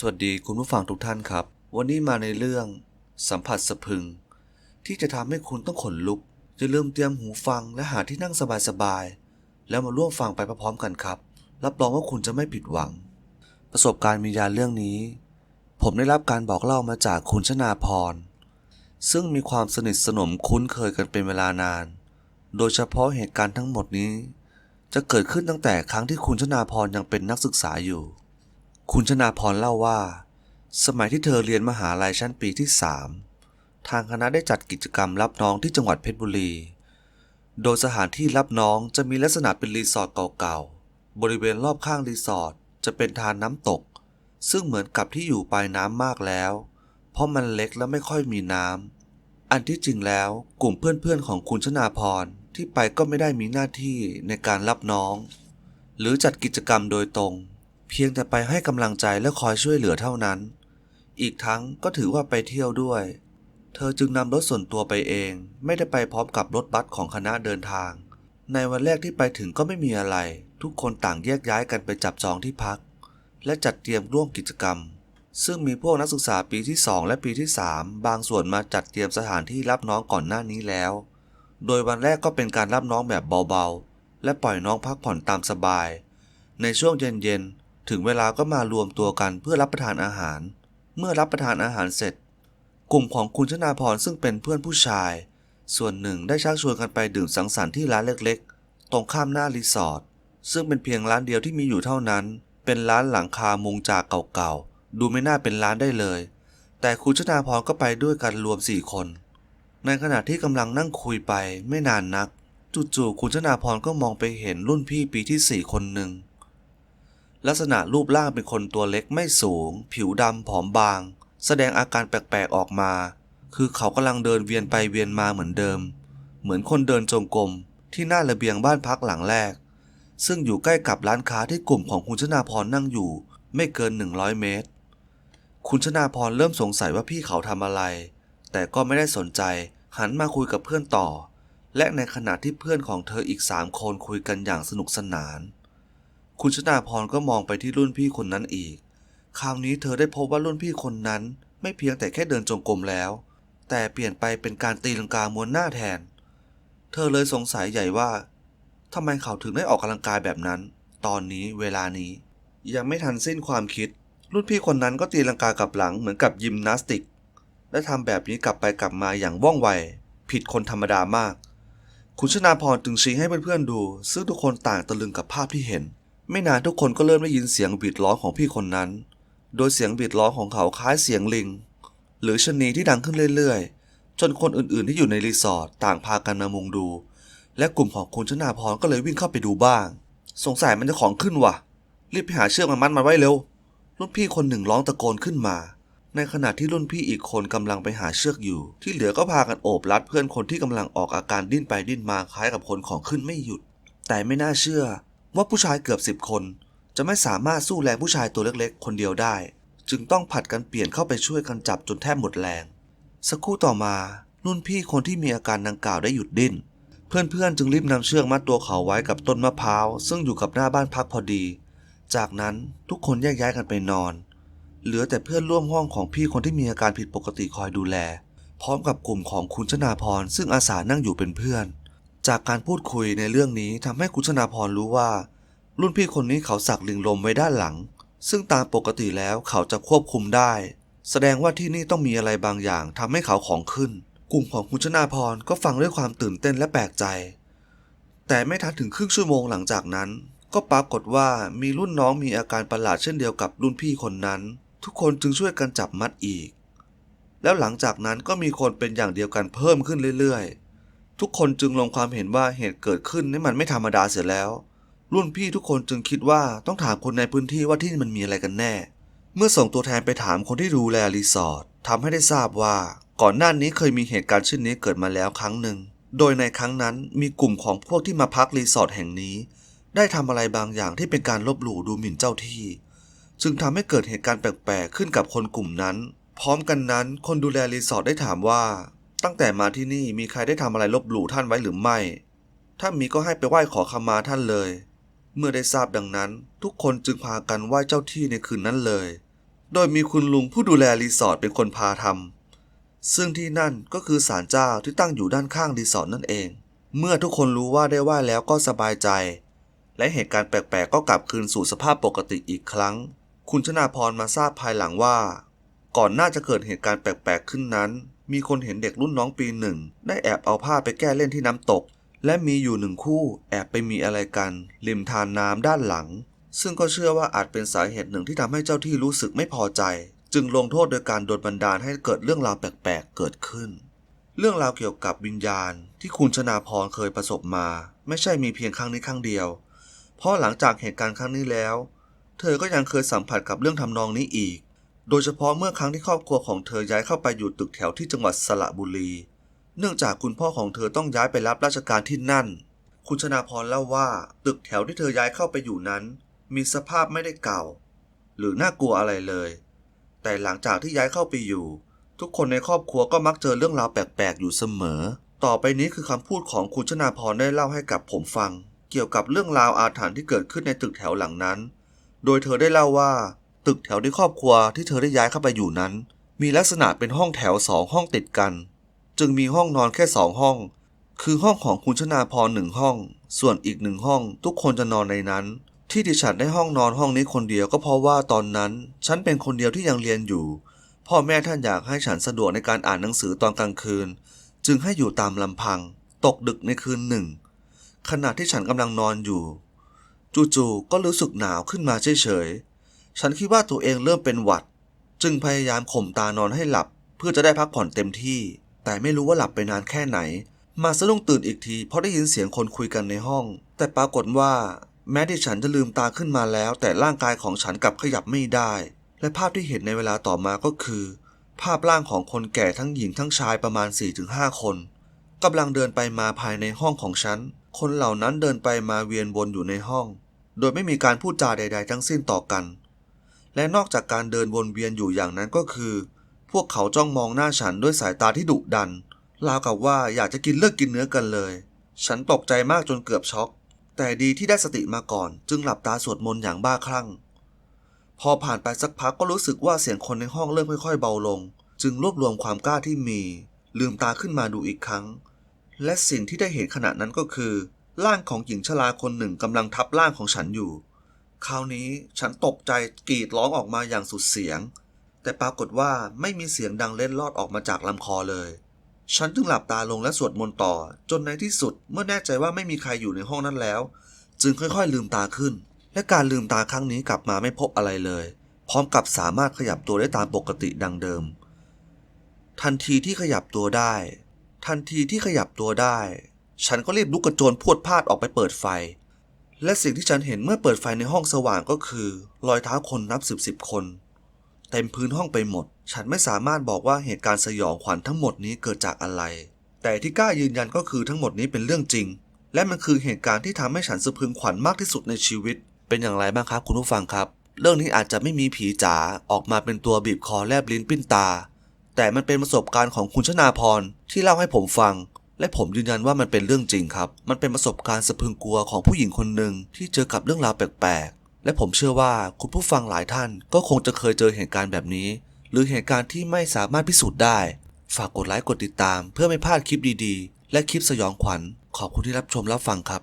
สวัสดีคุณผู้ฟังทุกท่านครับ วันนี้มาในเรื่อง สัมผัสสะพึง ที่จะทำให้คุณต้องขนลุกจะลืมเตรียมหูฟังและหาที่นั่งสบายๆแล้วมาร่วมฟังไปพร้อมๆกันครับ รับรองว่าคุณจะไม่ผิดหวัง ประสบการณ์วิญญาเรื่องนี้ ผมได้รับการบอกเล่ามาจากคุณชนาพร ซึ่งมีความสนิทสนมคุ้นเคยกันเป็นเวลานาน โดยเฉพาะเหตุการณ์ทั้งหมดนี้ จะเกิดขึ้นตั้งแต่ครั้งที่คุณชนาพรยังเป็นนักศึกษาอยู่ คุณชนาพรเล่าว่า สมัยที่เธอเรียนมหาลัยชั้นปีที่3ทางคณะได้จัดกิจกรรมรับน้องที่จังหวัดเพชรบุรี โดยสถานที่รับน้องจะมีลักษณะเป็นรีสอร์ทเก่าๆ บริเวณรอบข้างรีสอร์ทจะเป็นทานน้ำตก ซึ่งเหมือนกับที่อยู่ปลายน้ำมากแล้ว เพราะมันเล็กและไม่ค่อยมีน้ำ อันที่จริงแล้วกลุ่มเพื่อนๆของคุณชนาพรที่ไปก็ไม่ได้มีหน้าที่ในการรับน้อง หรือจัดกิจกรรมโดยตรง เพียงแต่ไปให้กำลังใจและคอยช่วยเหลือเท่านั้น อีกทั้งก็ถือว่าไปเที่ยวด้วย เธอจึงนำรถส่วนตัวไปเอง ไม่ได้ไปพร้อมกับรถบัสของคณะเดินทาง ในวันแรกที่ไปถึงก็ไม่มีอะไร ทุกคนต่างแยกย้ายกันไปจับจองที่พัก และจัดเตรียมร่วมกิจกรรม ซึ่งมีพวกนักศึกษาปีที่ 2 และปีที่ 3 บางส่วนมาจัดเตรียมสถานที่รับน้องก่อนหน้านี้แล้ว โดยวันแรกก็เป็นการรับน้องแบบเบาๆ และปล่อยน้องพักผ่อนตามสบาย ในช่วงเย็นๆ ถึงเวลาก็มารวมตัวกันเพื่อรับประทานอาหาร เมื่อรับประทานอาหารเสร็จ กลุ่มของคุณชนาพรซึ่งเป็นเพื่อนผู้ชาย ส่วนหนึ่งได้ชักชวนกันไปดื่มสังสรรค์ที่ร้านเล็กๆ ตรงข้ามหน้ารีสอร์ทซึ่งเป็นเพียงร้านเดียวที่มีอยู่เท่านั้น เป็นร้านหลังคามุงจากเก่าๆ ดูไม่น่าเป็นร้านได้เลย แต่คุณชนาพรก็ไปด้วยกันรวมสี่คน ในขณะที่กำลังนั่งคุยไปไม่นานนัก จู่ๆคุณชนาพรก็มองไปเห็นรุ่นพี่ปีที่สี่คนหนึ่ง ลักษณะรูปร่างเป็นคนตัวเล็กไม่สูง ผิวดำผอมบาง แสดงอาการแปลกๆออกมา คือเขากำลังเดินเวียนไปเวียนมาเหมือนเดิม เหมือนคนเดินจงกรมที่หน้าระเบียงบ้านพักหลังแรก ซึ่งอยู่ใกล้กับร้านค้าที่กลุ่มของคุณชนาพรนั่งอยู่ ไม่เกิน 100 เมตร คุณชนาพรเริ่มสงสัยว่าพี่เขาทำอะไร แต่ก็ไม่ได้สนใจ หันมาคุยกับเพื่อนต่อ และในขณะที่เพื่อนของเธออีกสามคนคุยกันอย่างสนุกสนาน คุณชนาพรก็มองไปที่รุ่นพี่คนนั้นอีก คราวนี้เธอได้พบว่ารุ่นพี่คนนั้น ไม่เพียงแต่แค่เดินจงกรมแล้ว แต่เปลี่ยนไปเป็นการตีลังกามวนหน้าแทน เธอเลยสงสัยใหญ่ว่าทำไมเขาถึงได้ออกกำลังกายแบบนั้น ตอนนี้เวลานี้ ยังไม่ทันสิ้นความคิด รุ่นพี่คนนั้นก็ตีลังกากลับหลังเหมือนกับยิมนาสติก และทำแบบนี้กลับไปกลับมาอย่างว่องไว ผิดคนธรรมดามาก คุณชนาพรจึงชี้ให้เพื่อนๆดู ซึ่งทุกคนต่างตะลึงกับภาพที่เห็น ไม่นานทุกคนก็เริ่มได้ยินเสียงบีดร้องของพี่คนนั้น โดยเสียงบีดร้องของเขาคล้ายเสียงลิง หรือชนีที่ดังขึ้นเรื่อยๆ จนคนอื่นๆที่อยู่ในรีสอร์ทต่างพากันมามุงดู และกลุ่มของคุณชนาพรก็เลยวิ่งเข้าไปดูบ้าง สงสัยมันจะของขึ้นว่ะ รีบไปหาเชือกมามัดมันไว้เร็ว รุ่นพี่คนหนึ่งร้องตะโกนขึ้นมา ในขณะที่รุ่นพี่อีกคนกำลังไปหาเชือกอยู่ ที่เหลือก็พากันโอบรัดเพื่อนคนที่กำลังออกอาการดิ้นไปดิ้นมาคล้ายกับคนของขึ้นไม่หยุด แต่ไม่น่าเชื่อ ว่าผู้ชายเกือบสิบคน จะไม่สามารถสู้แรงผู้ชายตัวเล็กๆ คนเดียวได้ จึงต้องผัดกันเปลี่ยนเข้าไปช่วยกันจับจนแทบหมดแรง สักครู่ต่อมารุ่นพี่คนที่มีอาการดังกล่าวได้หยุดดิ้น เพื่อนๆ จึงรีบนำเชือกมัดตัวเขาไว้กับต้นมะพร้าว ซึ่งอยู่กับหน้าบ้านพักพอดี จากนั้นทุกคนแยกย้ายกันไปนอน เหลือแต่เพื่อนร่วมห้องของพี่คนที่มีอาการผิดปกติคอยดูแล พร้อมกับกลุ่มของคุณชนาพรซึ่งอาสานั่งอยู่เป็นเพื่อน จากการพูดคุยในเรื่องนี้ทำให้คุณชนาพรรู้ว่า รุ่นพี่คนนี้เขาสักลิงลมไว้ด้านหลัง ซึ่งตามปกติแล้วเขาจะควบคุมได้ แสดงว่าที่นี่ต้องมีอะไรบางอย่างทำให้เขาของขึ้น กลุ่มของคุณชนาพรก็ฟังด้วยความตื่นเต้นและแปลกใจ แต่ไม่ทันถึงครึ่งชั่วโมงหลังจากนั้น ก็ปรากฏว่ามีรุ่นน้องมีอาการประหลาดเช่นเดียวกับรุ่นพี่คนนั้น ทุกคนจึงช่วยกันจับมัดอีก แล้วหลังจากนั้นก็มีคนเป็นอย่างเดียวกันเพิ่มขึ้นเรื่อยๆ ทุกคนจึงลงความเห็นว่าเหตุเกิดขึ้นนี่มันไม่ธรรมดาเสียแล้ว รุ่นพี่ทุกคนจึงคิดว่าต้องถามคนในพื้นที่ว่าที่นี่มันมีอะไรกันแน่ เมื่อส่งตัวแทนไปถามคนที่ดูแลรีสอร์ททำให้ได้ทราบว่า ก่อนหน้านี้เคยมีเหตุการณ์เช่นนี้เกิดมาแล้วครั้งหนึ่ง โดยในครั้งนั้นมีกลุ่มของพวกที่มาพักรีสอร์ทแห่งนี้ ได้ทำอะไรบางอย่างที่เป็นการลบหลู่ดูหมิ่นเจ้าที่ จึงทำให้เกิดเหตุการณ์แปลกๆขึ้นกับคนกลุ่มนั้น พร้อมกันนั้น คนดูแลรีสอร์ทได้ถามว่า ตั้งแต่มาที่นี่มีใครได้ทำอะไรลบหลู่ท่านไว้หรือไม่ ถ้ามีก็ให้ไปไหว้ขอขมาท่านเลย เมื่อได้ทราบดังนั้น ทุกคนจึงพากันไหว้เจ้าที่ในคืนนั้นเลย โดยมีคุณลุงผู้ดูแลรีสอร์ทเป็นคนพาทำซึ่งที่นั่นก็คือศาลเจ้าที่ตั้งอยู่ด้านข้างรีสอร์ทนั่นเอง เมื่อทุกคนรู้ว่าได้ไหว้แล้วก็สบายใจ และเหตุการณ์แปลกๆ ก็กลับคืนสู่สภาพปกติอีกครั้ง คุณชนาพรมาทราบภายหลังว่า ก่อนหน้าจะเกิดเหตุการณ์แปลกๆขึ้นนั้น มีคนเห็นเด็กรุ่นน้องปีหนึ่ง ได้แอบเอาผ้าไปแก้เล่นที่น้ำตก และมีอยู่หนึ่งคู่แอบไปมีอะไรกัน ริมทานน้ำด้านหลัง ซึ่งก็เชื่อว่าอาจเป็นสาเหตุหนึ่งที่ทำให้เจ้าที่รู้สึกไม่พอใจ จึงลงโทษโดยการโดนบันดาลให้เกิดเรื่องราวแปลกๆ เกิดขึ้น เรื่องราวเกี่ยวกับวิญญาณ ที่คุณชนาพรเคยประสบมา ไม่ใช่มีเพียงครั้งนี้ครั้งเดียว เพราะหลังจากเหตุการณ์ครั้งนี้แล้ว เธอก็ยังเคยสัมผัสกับเรื่องทำนองนี้อีก โดยเฉพาะเมื่อครั้งที่ครอบครัวของเธอย้ายเข้าไปอยู่ตึกแถวที่จังหวัดสระบุรี เนื่องจากคุณพ่อของเธอต้องย้ายไปรับราชการที่นั่น คุณชนาพรเล่าว่า ตึกแถวที่เธอย้ายเข้าไปอยู่นั้น มีสภาพไม่ได้เก่า หรือน่ากลัวอะไรเลย แต่หลังจากที่ย้ายเข้าไปอยู่ ทุกคนในครอบครัวก็มักเจอเรื่องราวแปลกๆอยู่เสมอ ต่อไปนี้คือคำพูดของคุณชนาพรได้เล่าให้กับผมฟัง เกี่ยวกับเรื่องราวอาถรรพ์ที่เกิดขึ้นในตึกแถวหลังนั้น โดยเธอได้เล่าว่า ตึกแถวที่ครอบครัวที่เธอได้ย้ายเข้าไปอยู่นั้น มีลักษณะเป็นห้องแถวสองห้องติดกัน จึงมีห้องนอนแค่สองห้อง คือห้องของคุณชนาพรหนึ่งห้อง ส่วนอีกหนึ่งห้อง ทุกคนจะนอนในนั้น ที่ดิฉันได้ห้องนอนห้องนี้คนเดียวก็เพราะว่าตอนนั้น ฉันเป็นคนเดียวที่ยังเรียนอยู่ พ่อแม่ท่านอยากให้ฉันสะดวกในการอ่านหนังสือตอนกลางคืน จึงให้อยู่ตามลำพัง ตกดึกในคืนหนึ่งขณะที่ฉันกำลังนอนอยู่ จู่ๆก็รู้สึกหนาวขึ้นมาเฉยๆ ฉันคิดว่าตัวเองเริ่มเป็นหวัด จึงพยายามข่มตานอนให้หลับ เพื่อจะได้พักผ่อนเต็มที่ แต่ไม่รู้ว่าหลับไปนานแค่ไหน มาสะดุ้งตื่นอีกที เพราะได้ยินเสียงคนคุยกันในห้อง แต่ปรากฏว่า แม้ที่ฉันจะลืมตาขึ้นมาแล้ว แต่ร่างกายของฉันกลับขยับไม่ได้ และภาพที่เห็นในเวลาต่อมาก็คือ ภาพร่างของคนแก่ทั้งหญิงทั้งชายประมาณ 4-5 คนกำลังเดินไปมาภายในห้องของฉัน คนเหล่านั้นเดินไปมาเวียนวนอยู่ในห้อง โดยไม่มีการพูดจาใด ๆ ทั้งสิ้นต่อกัน และนอกจากการเดินวนเวียนอยู่อย่างนั้นก็คือ พวกเขาจ้องมองหน้าฉันด้วยสายตาที่ดุดันราวกับว่าอยากจะกินเลือดกินเนื้อกันเลย ฉันตกใจมากจนเกือบช็อก แต่ดีที่ได้สติมาก่อน จึงหลับตาสวดมนต์อย่างบ้าคลั่ง พอผ่านไปสักพักก็รู้สึกว่าเสียงคนในห้องเริ่มค่อยๆเบาลง จึงรวบรวมความกล้าที่มี ลืมตาขึ้นมาดูอีกครั้ง และสิ่งที่ได้เห็นขณะนั้นก็คือ ร่างของหญิงชราคนหนึ่งกำลังทับร่างของฉันอยู่ คราวนี้ฉันตกใจกรีดร้องออกมาอย่างสุดเสียง แต่ปรากฏว่าไม่มีเสียงดังเล็ดลอดออกมาจากลำคอเลย ฉันจึงหลับตาลงและสวดมนต์ต่อ จนในที่สุดเมื่อแน่ใจว่าไม่มีใครอยู่ในห้องนั้นแล้ว จึงค่อยๆ ลืมตาขึ้น และการลืมตาครั้งนี้กลับมาไม่พบอะไรเลย พร้อมกับสามารถขยับตัวได้ตามปกติดังเดิม ทันทีที่ขยับตัวได้ ทันทีที่ขยับตัวได้ ฉันก็รีบลุกกระโจนพวดพลาดออกไปเปิดไฟ และสิ่งที่ฉันเห็นเมื่อเปิดไฟในห้องสว่างก็คือ รอยเท้าคนนับสิบสิบคน เต็มพื้นห้องไปหมด ฉันไม่สามารถบอกว่าเหตุการณ์สยองขวัญทั้งหมดนี้เกิดจากอะไร แต่ที่กล้ายืนยันก็คือทั้งหมดนี้เป็นเรื่องจริง และมันคือเหตุการณ์ที่ทำให้ฉันสะพึงขวัญมากที่สุดในชีวิต เป็นอย่างไรบ้างครับคุณผู้ฟังครับ เรื่องนี้อาจจะไม่มีผีจ๋าออกมาเป็นตัวบีบคอแลบลิ้นปิ้นตา แต่มันเป็นประสบการณ์ของคุณชนาพรที่เล่าให้ผมฟัง และผมยืนยันว่ามันเป็นเรื่องจริงครับ มันเป็นประสบการณ์สะพึงกลัวของผู้หญิงคนหนึ่งที่เจอกับเรื่องราวแปลกๆ และผมเชื่อว่าคุณผู้ฟังหลายท่านก็คงจะเคยเจอเหตุการณ์แบบนี้ หรือเหตุการณ์ที่ไม่สามารถพิสูจน์ได้ ฝากกดไลค์กดติดตาม เพื่อไม่พลาดคลิปดีๆ และคลิปสยองขวัญ ขอบคุณที่รับชมรับฟังครับ